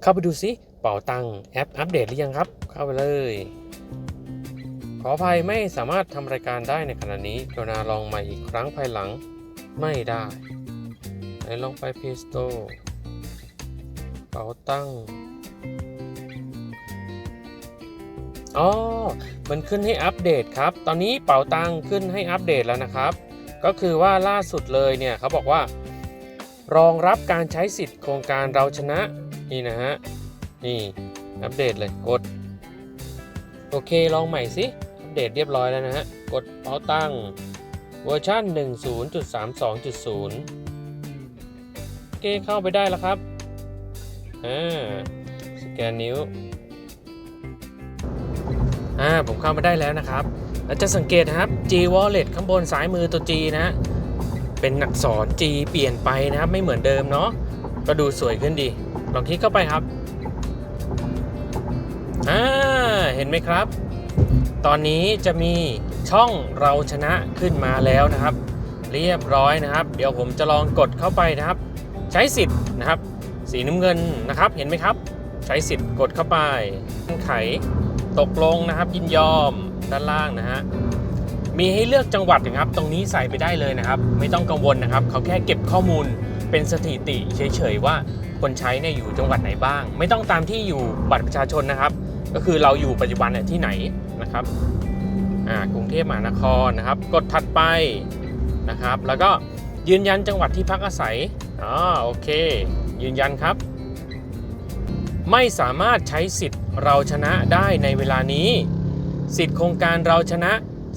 เข้าไปดูซิเป๋าตังแอปอัปเดตหรือยังครับ เข้าไปเลย ขออภัยไม่สามารถทำรายการได้ในขณะนี้กรุณาลองใหม่อีกครั้งภายหลังไม่ได้ไหนลองไป Play Store เป๋าตังอ๋อ มันขึ้นให้อัปเดตครับ ตอนนี้เป๋าตังขึ้นให้อัปเดตแล้วนะครับ ก็คือว่าล่าสุดเลยเนี่ยเขาบอกว่า รองรับการใช้สิทธิ์โครงการเราชนะ นี่นะฮะ นี่อัปเดตเลยกด โอเคลองใหม่สิอัปเดตเรียบร้อยแล้วนะฮะ กดเป๋าตังค์เวอร์ชัน10.32.0 โอเคเข้าไปได้แล้วครับอ่าสแกนนิ้วอ่าผมเข้ามาได้แล้วนะครับแล้วจะสังเกตนะครับ G Wallet ข้างบนซ้ายมือตัว G นะฮะเป็นอักษร G เปลี่ยนไปนะครับ ไม่เหมือนเดิมเนาะก็ดูสวยขึ้นดี ลองคลิกเข้าไปครับอ่าเห็นไหมครับ ตอนนี้จะมีช่องเราชนะขึ้นมาแล้วนะครับ เรียบร้อยนะครับ เดี๋ยวผมจะลองกดเข้าไปนะครับ ใช้สิทธิ์นะครับ สีน้ำเงินนะครับ เห็นไหมครับ ใช้สิทธิ์กดเข้าไปเงื่อนไขตกลงนะครับยินยอมด้านล่างนะฮะมีให้เลือกจังหวัดนะครับ ตรงนี้ใส่ไปได้เลยนะครับ ไม่ต้องกังวลนะครับ เขาแค่เก็บข้อมูลเป็นสถิติเฉยๆว่า คนใช้เนี่ยอยู่จังหวัดไหนบ้าง ไม่ต้องตามที่อยู่บัตรประชาชนนะครับ ก็คือเราอยู่ปัจจุบันเนี่ยที่ไหนนะครับอ่ากรุงเทพมหานครนะครับ กดถัดไปนะครับ แล้วก็ยืนยันจังหวัดที่พักอาศัยอ๋อโอเค ยืนยันครับ ไม่สามารถใช้สิทธิ์เราชนะได้ในเวลานี้ สิทธิ์โครงการเราชนะ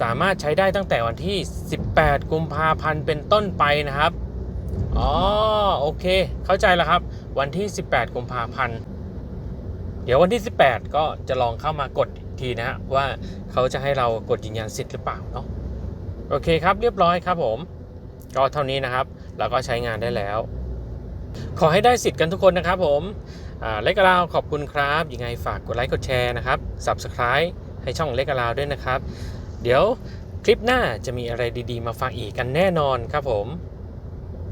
สามารถใช้ได้ตั้งแต่วันที่ 18 กุมภาพันธ์เป็นต้นไปนะครับ อ๋อโอเค เข้าใจแล้วครับ วันที่ 18กุมภาพันธ์เดี๋ยววันที่ 18 ก็จะลองเข้ามากดทีนะฮะว่าเขาจะให้เรากดยืนยันสิทธิ์หรือเปล่าเนาะโอเคครับเรียบร้อยครับผม ก็เท่านี้นะครับแล้วก็ใช้งานได้แล้ว ขอให้ได้สิทธิ์กันทุกคนนะครับผมเล็กกะลาวขอบคุณครับยังไงฝากกดไลค์กดแชร์นะครับ Subscribe ให้ช่องเล็กกะลาวด้วยนะครับ เดี๋ยวคลิปหน้าจะมีอะไรดีๆ มาฝากอีกกันแน่นอนครับผม